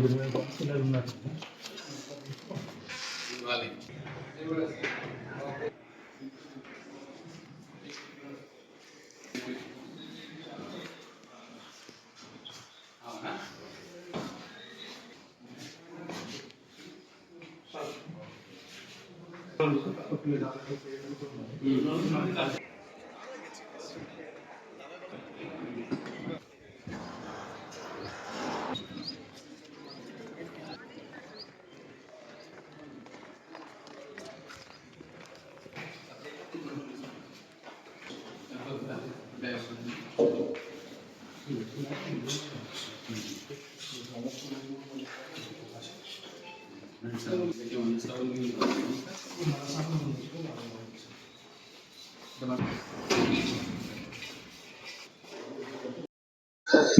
ఎనిమిది మంది పిల్లలు ఉన్నారు అవునా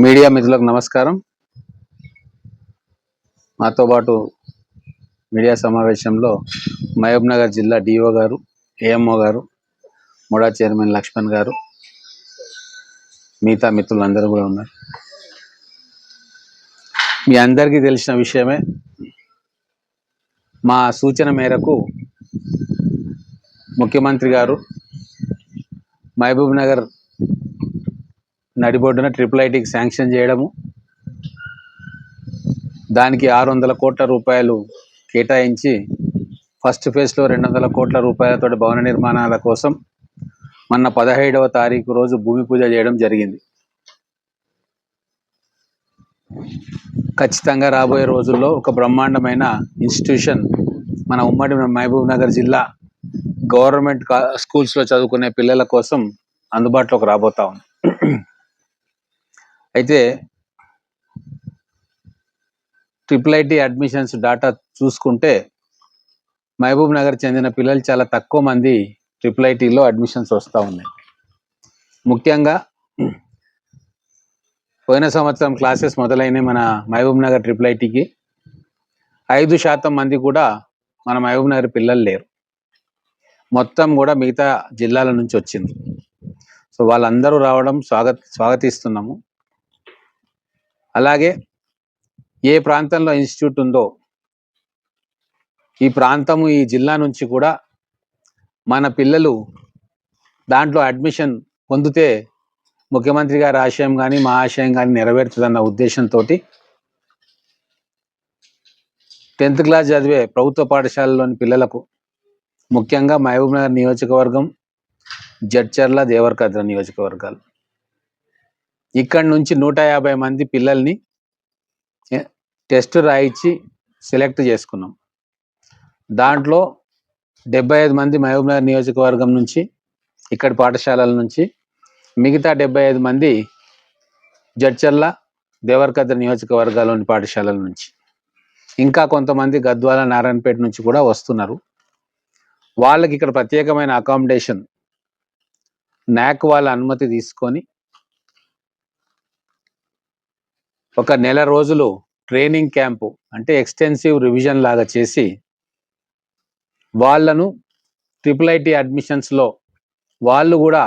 మీడియా మిత్రులకు నమస్కారం. మాతో పాటు మీడియా సమావేశంలో మహబూబ్ నగర్ జిల్లా డిఓ గారు ఏఎంఓ గారు ముడా చైర్మన్ లక్ష్మణ్ గారు మిగతా మిత్రులు అందరూ కూడా ఉన్నారు. మీ అందరికీ తెలిసిన విషయమే మా సూచన మేరకు ముఖ్యమంత్రి గారు మహబూబ్ నగర్ నడిబొడ్డున ట్రిపుల్ ఐటీకి శాంక్షన్ చేయడము దానికి ఆరు వందల కోట్ల రూపాయలు కేటాయించి ఫస్ట్ ఫేజ్లో రెండు వందల కోట్ల రూపాయలతో భవన నిర్మాణాల కోసం మొన్న పదహైదవ తారీఖు రోజు భూమి పూజ చేయడం జరిగింది. ఖచ్చితంగా రాబోయే రోజుల్లో ఒక బ్రహ్మాండమైన ఇన్స్టిట్యూషన్ మన ఉమ్మడి మహబూబ్ నగర్ జిల్లా గవర్నమెంట్ స్కూల్స్లో చదువుకునే పిల్లల కోసం అందుబాటులోకి రాబోతా ఉంది. అయితే ట్రిపుల్ ఐటీ అడ్మిషన్స్ డాటా చూసుకుంటే మహబూబ్ నగర్ చెందిన పిల్లలు చాలా తక్కువ మంది ట్రిపుల్ ఐటీలో అడ్మిషన్స్ వస్తూ ఉన్నాయి. ముఖ్యంగా పోయిన సంవత్సరం క్లాసెస్ మొదలైన మన మహబూబ్ నగర్ ట్రిపుల్ ఐటీకి ఐదు శాతం మంది కూడా మన మహబూబ్ నగర్ పిల్లలు లేరు. మొత్తం కూడా మిగతా జిల్లాల నుంచి వచ్చింది. సో వాళ్ళందరూ రావడం స్వాగత స్వాగతిస్తున్నాము. అలాగే ఏ ప్రాంతంలో ఇన్స్టిట్యూట్ ఉందో ఈ ప్రాంతము ఈ జిల్లా నుంచి కూడా మన పిల్లలు దాంట్లో అడ్మిషన్ పొందితే ముఖ్యమంత్రి గారి ఆశయం కానీ మా ఆశయం కానీ నెరవేరుతుందన్న ఉద్దేశంతో టెన్త్ క్లాస్ చదివే ప్రభుత్వ పాఠశాలలోని పిల్లలకు ముఖ్యంగా మహబూబ్ నగర్ నియోజకవర్గం జడ్చర్ల దేవరకద్ర నియోజకవర్గాలు. ఇక్కడ నుంచి నూట యాభై మంది పిల్లల్ని టెస్ట్ రాయించి సెలెక్ట్ చేసుకున్నాం. దాంట్లో డెబ్బై ఐదు మంది మహబూబ్ నగర్ నియోజకవర్గం నుంచి ఇక్కడి పాఠశాలల నుంచి మిగతా డెబ్బై ఐదు మంది జడ్చర్ల దేవరకద్ర నియోజకవర్గాలోని పాఠశాలల నుంచి. ఇంకా కొంతమంది గద్వాల నారాయణపేట నుంచి కూడా వస్తున్నారు. వాళ్ళకి ఇక్కడ ప్రత్యేకమైన అకామిడేషన్ నాక్ వాళ్ళ అనుమతి తీసుకొని ఒక నెల రోజులు ట్రైనింగ్ క్యాంపు అంటే ఎక్స్టెన్సివ్ రివిజన్ లాగా చేసి వాళ్ళను ట్రిపుల్ ఐటీ అడ్మిషన్స్లో వాళ్ళు కూడా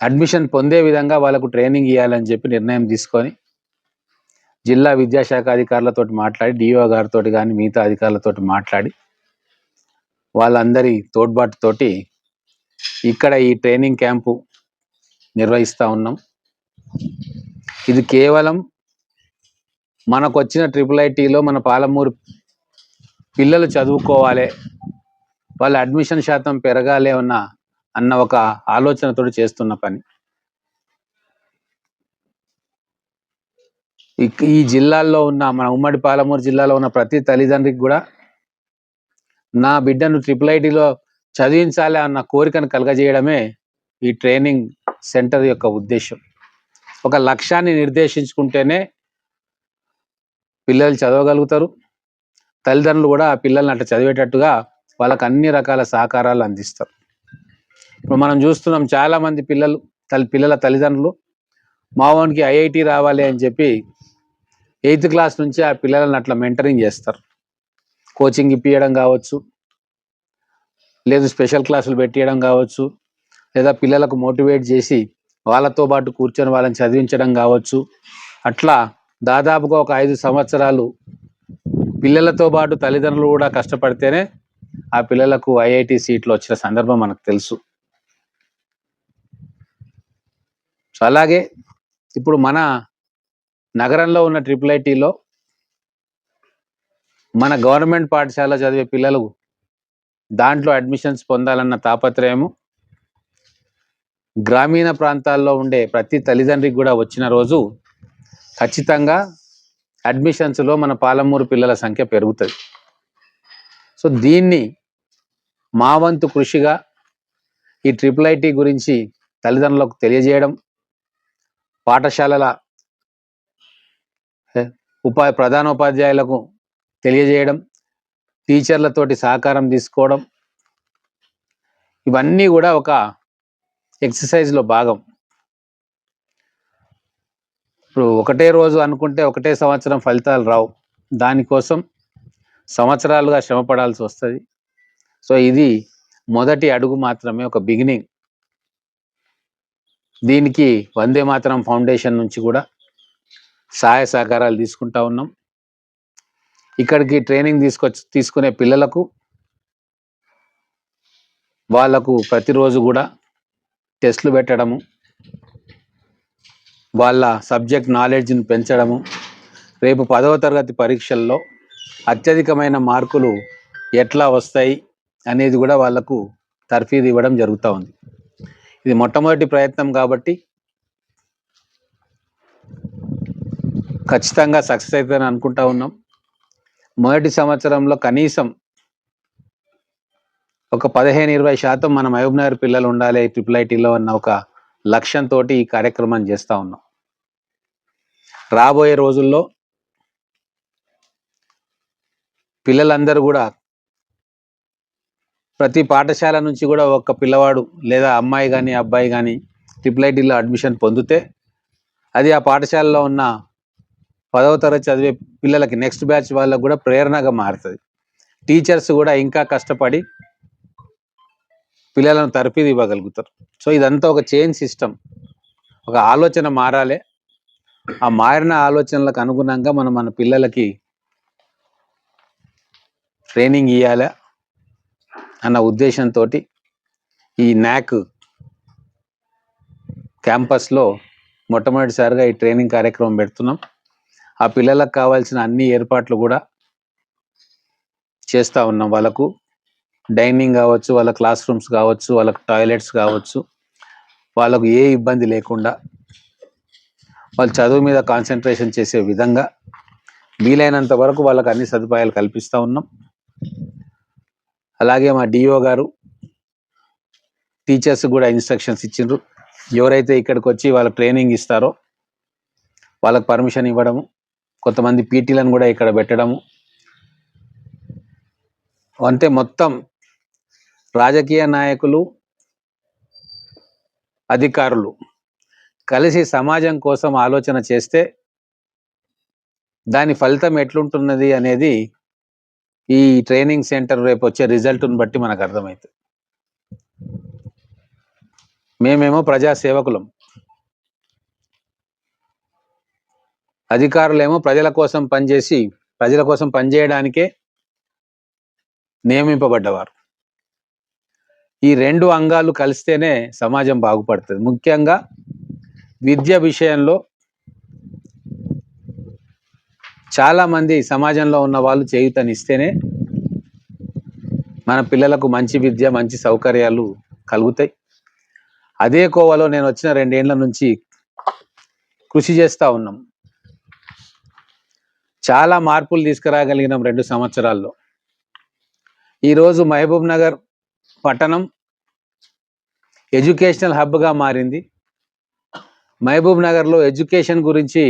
అడ్మిషన్ పొందే విధంగా వాళ్ళకు ట్రైనింగ్ ఇవ్వాలని చెప్పి నిర్ణయం తీసుకొని జిల్లా విద్యాశాఖ అధికారులతో మాట్లాడి డిఓ గారితో కానీ మిగతా అధికారులతో మాట్లాడి వాళ్ళందరి తోడ్బాటుతోటి ఇక్కడ ఈ ట్రైనింగ్ క్యాంపు నిర్వహిస్తూ ఉన్నాం. ఇది కేవలం మనకు వచ్చిన ట్రిపుల్ ఐటీలో మన పాలమూరు పిల్లలు చదువుకోవాలి వాళ్ళ అడ్మిషన్ శాతం పెరగాలి అన్న అన్న ఒక ఆలోచనతో చేస్తున్న పని. ఈ జిల్లాల్లో ఉన్న మన ఉమ్మడి పాలమూరు జిల్లాలో ఉన్న ప్రతి తల్లిదండ్రికి కూడా నా బిడ్డను ట్రిపుల్ ఐటీలో చదివించాలి అన్న కోరికను కలగజేయడమే ఈ ట్రైనింగ్ సెంటర్ యొక్క ఉద్దేశం. ఒక లక్ష్యాన్ని నిర్దేశించుకుంటేనే పిల్లలు చదవగలుగుతారు. తల్లిదండ్రులు కూడా ఆ పిల్లల్ని అట్లా చదివేటట్టుగా వాళ్ళకి అన్ని రకాల సహకారాలు అందిస్తారు. ఇప్పుడు మనం చూస్తున్నాం చాలా మంది పిల్లలు తల్లి పిల్లల తల్లిదండ్రులు మావానికి ఐఐటి రావాలి అని చెప్పి ఎయిత్ క్లాస్ నుంచి ఆ పిల్లలను అట్లా మెంటరింగ్ చేస్తారు. కోచింగ్ ఇప్పించడం కావచ్చు లేదు స్పెషల్ క్లాసులు పెట్టియడం కావచ్చు లేదా పిల్లలకు మోటివేట్ చేసి వాళ్ళతో పాటు కూర్చొని వాళ్ళని చదివించడం కావచ్చు. అట్లా దాదాపుగా ఒక ఐదు సంవత్సరాలు పిల్లలతో పాటు తల్లిదండ్రులు కూడా కష్టపడితేనే ఆ పిల్లలకు ఐఐటి సీట్లు వచ్చిన సందర్భం మనకు తెలుసు. సో అలాగే ఇప్పుడు మన నగరంలో ఉన్న ట్రిపుల్ ఐటీలో మన గవర్నమెంట్ పాఠశాల చదివే పిల్లలు దాంట్లో అడ్మిషన్స్ పొందాలన్న తాపత్రయము గ్రామీణ ప్రాంతాల్లో ఉండే ప్రతి తల్లిదండ్రికి కూడా వచ్చిన రోజు ఖచ్చితంగా అడ్మిషన్స్లో మన పాలమూరు పిల్లల సంఖ్య పెరుగుతుంది. సో దీన్ని మా వంతు కృషిగా ఈ ట్రిపుల్ ఐటీ గురించి తల్లిదండ్రులకు తెలియజేయడం పాఠశాలల ఉపా ప్రధానోపాధ్యాయులకు తెలియజేయడం టీచర్లతోటి సహకారం తీసుకోవడం ఇవన్నీ కూడా ఒక ఎక్సర్సైజ్లో భాగం. ఇప్పుడు ఒకటే రోజు అనుకుంటే ఒకటే సంవత్సరం ఫలితాలు రావు. దానికోసం సంవత్సరాలుగా శ్రమపడాల్సి వస్తుంది. సో ఇది మొదటి అడుగు మాత్రమే ఒక బిగినింగ్ దీనికి వందే మాత్రం ఫౌండేషన్ నుంచి కూడా సహాయ సహకారాలు తీసుకుంటా ఉన్నాం. ఇక్కడికి ట్రైనింగ్ తీసుకొచ్చి తీసుకునే పిల్లలకు వాళ్ళకు ప్రతిరోజు కూడా టెస్ట్లు పెట్టడము వాళ్ళ సబ్జెక్ట్ నాలెడ్జ్ని పెంచడము రేపు పదవ తరగతి పరీక్షల్లో అత్యధికమైన మార్కులు ఎట్లా వస్తాయి అనేది కూడా వాళ్ళకు తర్ఫీదు ఇవ్వడం జరుగుతూ ఉంది. ఇది మొట్టమొదటి ప్రయత్నం కాబట్టి ఖచ్చితంగా సక్సెస్ అవుతుందని అనుకుంటా ఉన్నాం. మొదటి సంవత్సరంలో కనీసం ఒక పదిహేను ఇరవై శాతం మన మహబూబ్నగర్ పిల్లలు ఉండాలి ట్రిపుల్ ఐటీలో అన్న ఒక లక్ష్యంతో ఈ కార్యక్రమం చేస్తూ ఉన్నాం. రాబోయే రోజుల్లో పిల్లలందరూ కూడా ప్రతి పాఠశాల నుంచి కూడా ఒక పిల్లవాడు లేదా అమ్మాయి కానీ అబ్బాయి కానీ ట్రిపుల్ ఐటీలో అడ్మిషన్ పొందితే అది ఆ పాఠశాలలో ఉన్న పదవ తరగతి చదివే పిల్లలకి నెక్స్ట్ బ్యాచ్ వాళ్ళకు కూడా ప్రేరణగా మారుతుంది. టీచర్స్ కూడా ఇంకా కష్టపడి పిల్లలను తరపిది ఇవ్వగలుగుతారు సో ఇదంతా ఒక చైన్ సిస్టమ్. ఒక ఆలోచన మారాలి. ఆ మారిన ఆలోచనలకు అనుగుణంగా మనం మన పిల్లలకి ట్రైనింగ్ ఇవ్వాలి అన్న ఉద్దేశంతో ఈ న్యాక్ క్యాంపస్లో మొట్టమొదటిసారిగా ఈ ట్రైనింగ్ కార్యక్రమం పెడుతున్నాం. ఆ పిల్లలకు కావాల్సిన అన్ని ఏర్పాట్లు కూడా చేస్తూ ఉన్నాం వాళ్ళకు. డైనింగ్ కావచ్చు వాళ్ళ క్లాస్ రూమ్స్ కావచ్చు వాళ్ళకి టాయిలెట్స్ కావచ్చు వాళ్ళకు ఏ ఇబ్బంది లేకుండా వాళ్ళు చదువు మీద కాన్సన్ట్రేషన్ చేసే విధంగా వీలైనంత వరకు వాళ్ళకి అన్ని సదుపాయాలు కల్పిస్తూ ఉన్నాం. అలాగే మా డిఓ గారు టీచర్స్ కూడా ఇన్స్ట్రక్షన్స్ ఇచ్చిండ్రు. ఎవరైతే ఇక్కడికి వచ్చి వాళ్ళకి ట్రైనింగ్ ఇస్తారో వాళ్ళకి పర్మిషన్ ఇవ్వడము కొంతమంది పీటీలను కూడా ఇక్కడ పెట్టడము. అంటే మొత్తం రాజకీయ నాయకులు అధికారులు కలిసి సమాజం కోసం ఆలోచన చేస్తే దాని ఫలితం ఎట్లుంటున్నది అనేది ఈ ట్రైనింగ్ సెంటర్ రేపు వచ్చే రిజల్ట్ను బట్టి మనకు అర్థమవుతుంది మేమేమో ప్రజా సేవకులం అధికారులేమో ప్రజల కోసం పనిచేసి ప్రజల కోసం పనిచేయడానికే నియమింపబడ్డవారు. ఈ రెండు అంగాలు కలిస్తేనే సమాజం బాగుపడుతుంది. ముఖ్యంగా విద్య విషయంలో చాలామంది సమాజంలో ఉన్న వాళ్ళు చేయుతనిస్తేనే మన పిల్లలకు మంచి విద్య మంచి సౌకర్యాలు కలుగుతాయి. అదే కోవలో నేను వచ్చిన రెండేళ్ళ నుంచి కృషి చేస్తూ ఉన్నాం. చాలా మార్పులు తీసుకురాగలిగినాం రెండు సంవత్సరాల్లో. ఈరోజు మహబూబ్ నగర్ పట్టణం ఎడ్యుకేషనల్ హబ్గా మారింది. మహబూబ్ నగర్లో ఎడ్యుకేషన్ గురించి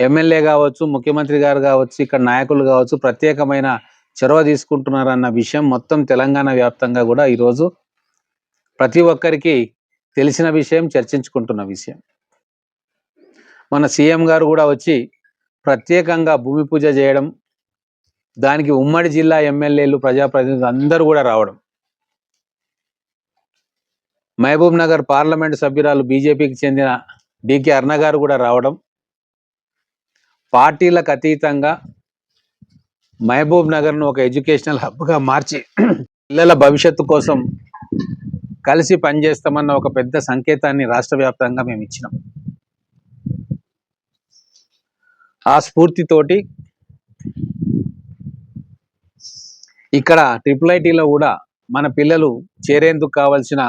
ఎమ్మెల్యే కావచ్చు ముఖ్యమంత్రి గారు కావచ్చు ఇక్కడ నాయకులు కావచ్చు ప్రత్యేకమైన చొరవ తీసుకుంటున్నారన్న విషయం మొత్తం తెలంగాణ వ్యాప్తంగా కూడా ఈరోజు ప్రతి ఒక్కరికి తెలిసిన విషయం చర్చించుకుంటున్న విషయం. మన సీఎం గారు కూడా వచ్చి ప్రత్యేకంగా భూమి పూజ చేయడం దానికి ఉమ్మడి జిల్లా ఎమ్మెల్యేలు ప్రజాప్రతినిధులు అందరూ కూడా రావడం. మహబూబ్ నగర్ పార్లమెంట్ సభ్యురాలు బీజేపీకి చెందిన డికే అర్ణ గారు కూడా రావడం. పార్టీలకు అతీతంగా మహబూబ్ నగర్ను ఒక ఎడ్యుకేషనల్ హబ్గా మార్చి పిల్లల భవిష్యత్తు కోసం కలిసి పనిచేస్తామన్న ఒక పెద్ద సంకేతాన్ని రాష్ట్ర వ్యాప్తంగా మేము ఇచ్చినాం. ఆ స్ఫూర్తితోటి ఇక్కడ ట్రిపుల్ ఐటీలో కూడా మన పిల్లలు చేరేందుకు కావాల్సిన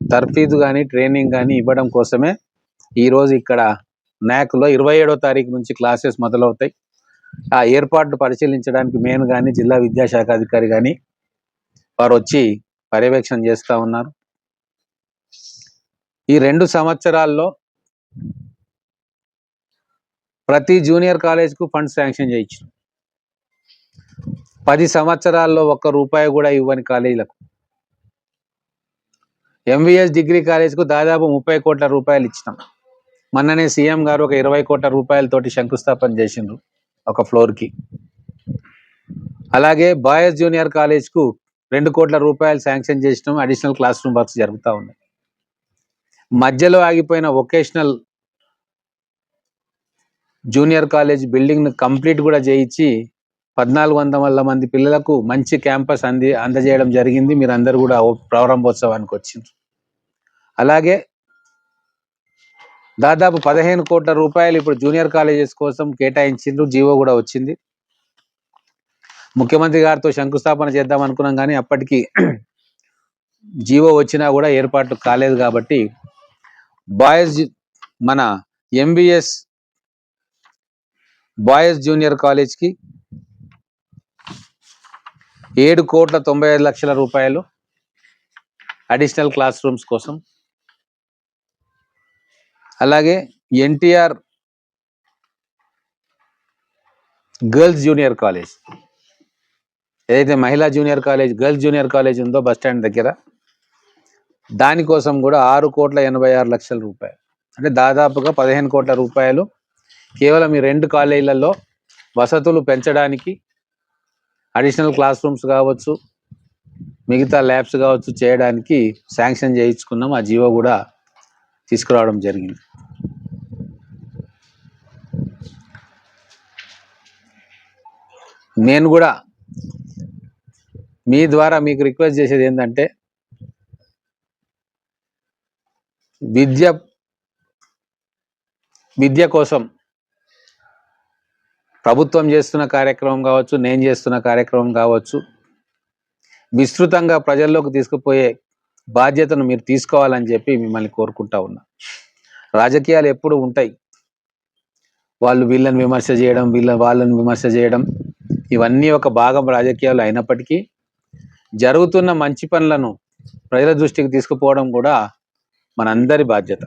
తర్ఫీదు కానీ ట్రైనింగ్ కానీ ఇవ్వడం కోసమే ఈరోజు ఇక్కడ నాయకులో ఇరవై ఏడో తారీఖు నుంచి క్లాసెస్ మొదలవుతాయి. ఆ ఏర్పాట్లు పరిశీలించడానికి మేము కానీ జిల్లా విద్యాశాఖ అధికారి కానీ వారు వచ్చి పర్యవేక్షణ చేస్తూ ఉన్నారు. ఈ రెండు సంవత్సరాల్లో ప్రతి జూనియర్ కాలేజ్కు ఫండ్ శాంక్షన్ చేయించారు. పది సంవత్సరాల్లో ఒక్క రూపాయి కూడా ఇవ్వని కాలేజీలకు. ఎంవిఎస్ డిగ్రీ కాలేజ్కు దాదాపు ముప్పై కోట్ల రూపాయలు ఇచ్చినాం. మొన్ననే సీఎం గారు ఒక ఇరవై కోట్ల రూపాయలతోటి శంకుస్థాపన చేసిండ్రు ఒక ఫ్లోర్కి. అలాగే బాయ్స్ జూనియర్ కాలేజ్కు రెండు కోట్ల రూపాయలు శాంక్షన్ చేసినాం అడిషనల్ క్లాస్ రూమ్ వర్క్స్ జరుగుతూ ఉన్నాయి. మధ్యలో ఆగిపోయిన వొకేషనల్ జూనియర్ కాలేజ్ బిల్డింగ్ను కంప్లీట్ కూడా చేయించి పద్నాలుగు వందల మంది పిల్లలకు మంచి క్యాంపస్ అంది అందజేయడం జరిగింది. మీరు అందరు కూడా ఓ ప్రారంభోత్సవానికి వచ్చిండ్రు. అలాగే దాదాపు పదిహేను కోట్ల రూపాయలు ఇప్పుడు జూనియర్ కాలేజెస్ కోసం కేటాయించిండ్రు. జీవో కూడా వచ్చింది. ముఖ్యమంత్రి గారితో శంకుస్థాపన చేద్దాం అనుకున్నాం కానీ అప్పటికి జీవో వచ్చినా కూడా ఏర్పాట్లు కాలేదు కాబట్టి బాయ్స్ మన ఎంబీఎస్ బాయ్స్ జూనియర్ కాలేజ్కి ఏడు కోట్ల తొంభై ఐదు లక్షల రూపాయలు అడిషనల్ క్లాస్ రూమ్స్ కోసం. అలాగే ఎన్టీఆర్ గర్ల్స్ జూనియర్ కాలేజ్. ఏదైతే Mahila junior college girls junior college ఉందో బస్ స్టాండ్ దగ్గర దానికోసం కూడా ఆరు కోట్ల ఎనభై ఆరు లక్షల రూపాయలు. అంటే దాదాపుగా పదిహేను కోట్ల రూపాయలు కేవలం ఈ రెండు కాలేజీలలో వసతులు పెంచడానికి అడిషనల్ క్లాస్ రూమ్స్ కావచ్చు మిగతా ల్యాబ్స్ కావచ్చు చేయడానికి శాంక్షన్ చేయించుకున్నాం. ఆ జీవో కూడా తీసుకురావడం జరిగింది. నేను కూడా మీ ద్వారా మీకు రిక్వెస్ట్ చేసేది ఏంటంటే విద్య విద్య కోసం ప్రభుత్వం చేస్తున్న కార్యక్రమం కావచ్చు నేను చేస్తున్న కార్యక్రమం కావచ్చు విస్తృతంగా ప్రజల్లోకి తీసుకుపోయే బాధ్యతను మీరు తీసుకోవాలని చెప్పి మిమ్మల్ని కోరుకుంటా ఉన్నా. రాజకీయాలు ఎప్పుడు ఉంటాయి. వాళ్ళు వీళ్ళని విమర్శ చేయడం వీళ్ళ వాళ్ళని విమర్శ చేయడం ఇవన్నీ ఒక భాగం రాజకీయాలు అయినప్పటికీ జరుగుతున్న మంచి పనులను ప్రజల దృష్టికి తీసుకుపోవడం కూడా మనందరి బాధ్యత.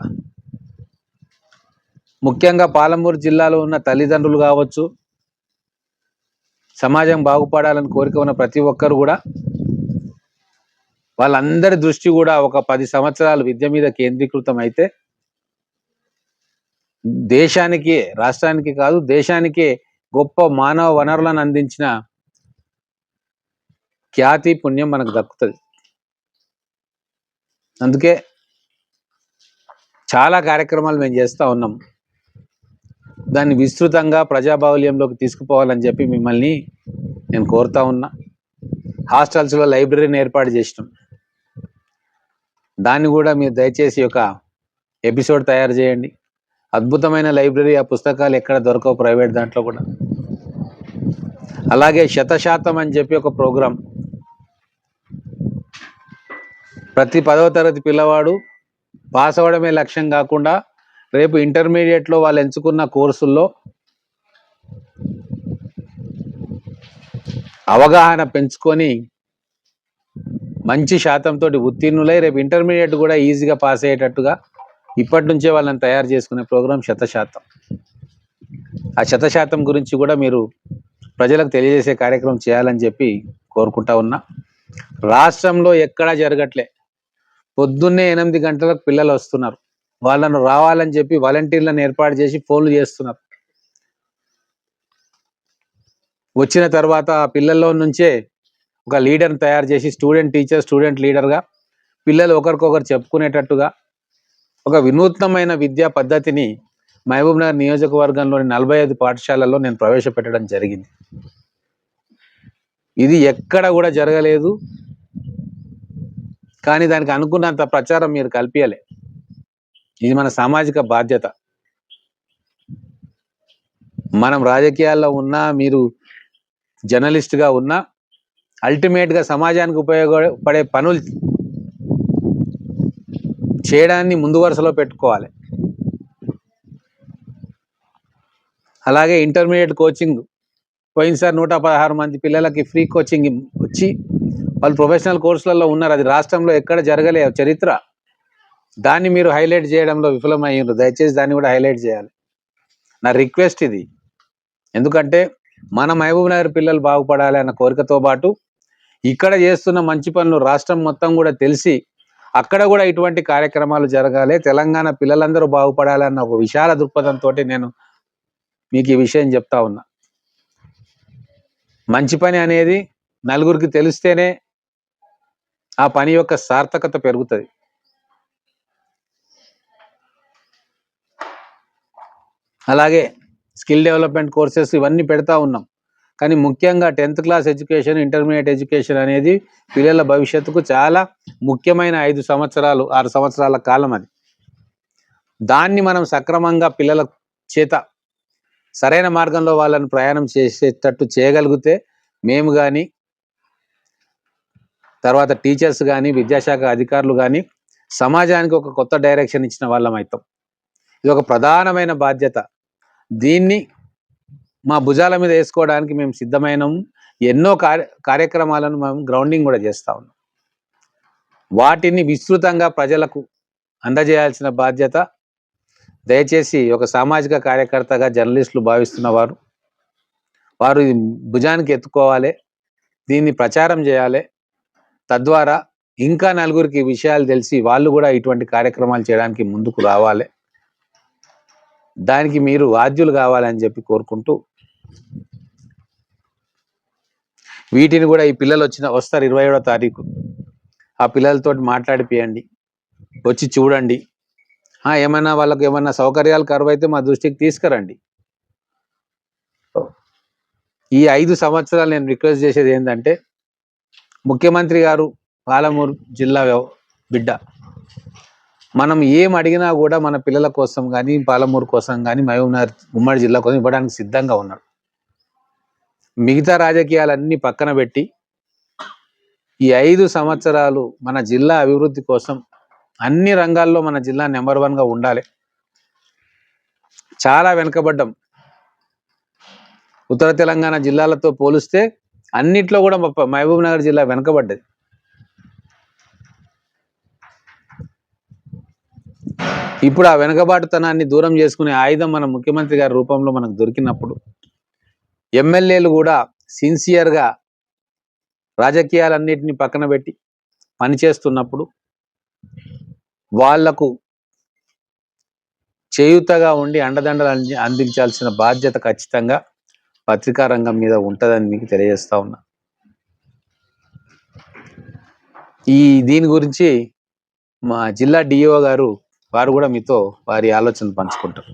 ముఖ్యంగా పాలమూరు జిల్లాలో ఉన్న తల్లిదండ్రులు కావచ్చు సమాజం బాగుపడాలని కోరిక ఉన్న ప్రతి ఒక్కరు కూడా వాళ్ళందరి దృష్టి కూడా ఒక పది సంవత్సరాలు విద్య మీద కేంద్రీకృతం అయితే దేశానికి రాష్ట్రానికి కాదు దేశానికి గొప్ప మానవ వనరులను అందించిన ఖ్యాతి పుణ్యం మనకు దక్కుతుంది. అందుకే చాలా కార్యక్రమాలు మేము చేస్తూ ఉన్నాం. దాన్ని విస్తృతంగా ప్రజాబాహుల్యంలోకి తీసుకుపోవాలని చెప్పి మిమ్మల్ని నేను కోరుతా ఉన్నా. హాస్టల్స్లో లైబ్రరీని ఏర్పాటు చేసినాం. దాన్ని కూడా మీరు దయచేసి ఒక ఎపిసోడ్ తయారు చేయండి. అద్భుతమైన లైబ్రరీ ఆ పుస్తకాలు ఎక్కడ దొరకవు ప్రైవేట్ దాంట్లో కూడా. అలాగే శతశాతం అని చెప్పి ఒక ప్రోగ్రాం. ప్రతి పదవ తరగతి పిల్లవాడు పాస్ అవ్వడమే లక్ష్యం కాకుండా రేపు ఇంటర్మీడియట్లో వాళ్ళు ఎంచుకున్న కోర్సుల్లో అవగాహన పెంచుకొని మంచి శాతంతో ఉత్తీర్ణులై రేపు ఇంటర్మీడియట్ కూడా ఈజీగా పాస్ అయ్యేటట్టుగా ఇప్పటి నుంచే వాళ్ళని తయారు చేసుకునే ప్రోగ్రాం శతశాతం. ఆ శతశాతం గురించి కూడా మీరు ప్రజలకు తెలియజేసే కార్యక్రమం చేయాలని చెప్పి కోరుకుంటా ఉన్నా. రాష్ట్రంలో ఎక్కడా జరగట్లే. పొద్దున్నే ఎనిమిది గంటలకు పిల్లలు వస్తున్నారు. వాళ్ళను రావాలని చెప్పి వాలంటీర్లను ఏర్పాటు చేసి ఫోన్లు చేస్తున్నారు. వచ్చిన తర్వాత ఆ పిల్లల్లో నుంచే ఒక లీడర్ని తయారు చేసి స్టూడెంట్ టీచర్ స్టూడెంట్ లీడర్గా పిల్లలు ఒకరికొకరు చెప్పుకునేటట్టుగా ఒక వినూత్నమైన విద్యా పద్ధతిని మహబూబ్నగర్ నియోజకవర్గంలోని నలభై ఐదు పాఠశాలల్లో నేను ప్రవేశపెట్టడం జరిగింది. ఇది ఎక్కడ కూడా జరగలేదు. కానీ దానికి అనుకున్నంత ప్రచారం మీరు కల్పించలే ఇది మన సామాజిక బాధ్యత. మనం రాజకీయాల్లో ఉన్నా మీరు జర్నలిస్ట్గా ఉన్నా అల్టిమేట్గా సమాజానికి ఉపయోగపడే పనులు చేయడాన్ని ముందు వరుసలో పెట్టుకోవాలి. అలాగే ఇంటర్మీడియట్ కోచింగ్ పోయినసారి నూట పదహారు మంది పిల్లలకి ఫ్రీ కోచింగ్ వచ్చి వాళ్ళు ప్రొఫెషనల్ కోర్సులలో ఉన్నారు. అది రాష్ట్రంలో ఎక్కడ జరగలే చరిత్ర. దాన్ని మీరు హైలైట్ చేయడంలో విఫలమయ్యారు దయచేసి దాన్ని కూడా హైలైట్ చేయాలి. నా రిక్వెస్ట్ ఇది. ఎందుకంటే మన మహబూబ్ నగర్ పిల్లలు బాగుపడాలి అన్న కోరికతో పాటు ఇక్కడ చేస్తున్న మంచి పనులు రాష్ట్రం మొత్తం కూడా తెలిసి అక్కడ కూడా ఇటువంటి కార్యక్రమాలు జరగాలి. తెలంగాణ పిల్లలందరూ బాగుపడాలి అన్న ఒక విశాల దృక్పథంతో నేను మీకు ఈ విషయం చెప్తా ఉన్నా. మంచి పని అనేది నలుగురికి తెలిస్తేనే ఆ పని యొక్క సార్థకత పెరుగుతుంది. అలాగే స్కిల్ డెవలప్మెంట్ కోర్సెస్ ఇవన్నీ పెడతా ఉన్నాం. కానీ ముఖ్యంగా tenth class education intermediate education అనేది పిల్లల భవిష్యత్తుకు చాలా ముఖ్యమైన ఐదు సంవత్సరాలు ఆరు సంవత్సరాల కాలం అది. దాన్ని మనం సక్రమంగా పిల్లల చేత సరైన మార్గంలో వాళ్ళని ప్రయాణం చేసేటట్టు చేయగలిగితే మేము కానీ తర్వాత టీచర్స్ కానీ విద్యాశాఖ అధికారులు కానీ సమాజానికి ఒక కొత్త డైరెక్షన్ ఇచ్చిన వాళ్ళం అవుతాం. ఇది ఒక ప్రధానమైన బాధ్యత. దీన్ని మా భుజాల మీద వేసుకోవడానికి మేము సిద్ధమైనము ఎన్నో కార్య కార్యక్రమాలను మేము గ్రౌండింగ్ కూడా చేస్తా ఉన్నాం. వాటిని విస్తృతంగా ప్రజలకు అందజేయాల్సిన బాధ్యత దయచేసి ఒక సామాజిక కార్యకర్తగా జర్నలిస్టులు భావిస్తున్న వారు వారు ఇది భుజానికి ఎత్తుకోవాలి దీన్ని ప్రచారం చేయాలి. తద్వారా ఇంకా నలుగురికి విషయాలు తెలిసి వాళ్ళు కూడా ఇటువంటి కార్యక్రమాలు చేయడానికి ముందుకు రావాలి. దానికి మీరు వాద్యులు కావాలని చెప్పి కోరుకుంటూ వీటిని కూడా ఈ పిల్లలు వచ్చిన వస్తారు ఇరవై ఏడో తారీఖు. ఆ పిల్లలతో మాట్లాడిపియండి. వచ్చి చూడండి. ఏమైనా వాళ్ళకి ఏమైనా సౌకర్యాలు కరువు అయితే మా దృష్టికి తీసుకురండి. ఈ ఐదు సంవత్సరాలు నేను రిక్వెస్ట్ చేసేది ఏంటంటే ముఖ్యమంత్రి గారు పాలమూరు జిల్లా బిడ్డ మనం ఏం అడిగినా కూడా మన పిల్లల కోసం కానీ పాలమూరు కోసం కానీ మహబూబ్నగర్ ఉమ్మడి జిల్లా కోసం ఇవ్వడానికి సిద్ధంగా ఉన్నాడు. మిగతా రాజకీయాలన్నీ పక్కన పెట్టి ఈ ఐదు సంవత్సరాలు మన జిల్లా అభివృద్ధి కోసం అన్ని రంగాల్లో మన జిల్లా నెంబర్ వన్గా ఉండాలి. చాలా వెనుకబడ్డం. ఉత్తర తెలంగాణ జిల్లాలతో పోలిస్తే అన్నిట్లో కూడా మహబూబ్నగర్ మహబూబ్ నగర్ జిల్లా వెనుకబడ్డది. ఇప్పుడు ఆ వెనుకబాటుతనాన్ని దూరం చేసుకునే ఆయుధం మన ముఖ్యమంత్రి గారి రూపంలో మనకు దొరికినప్పుడు ఎమ్మెల్యేలు కూడా సిన్సియర్గా రాజకీయాలన్నిటిని పక్కన పెట్టి పనిచేస్తున్నప్పుడు వాళ్ళకు చేయూతగా ఉండి అండదండలు అంది- అందించాల్సిన బాధ్యత ఖచ్చితంగా పత్రికా రంగం మీద ఉంటుందని మీకు తెలియజేస్తా ఉన్నా. ఈ దీని గురించి మా జిల్లా డిఓ గారు వారు కూడా మీతో వారి ఆలోచన పంచుకుంటారు.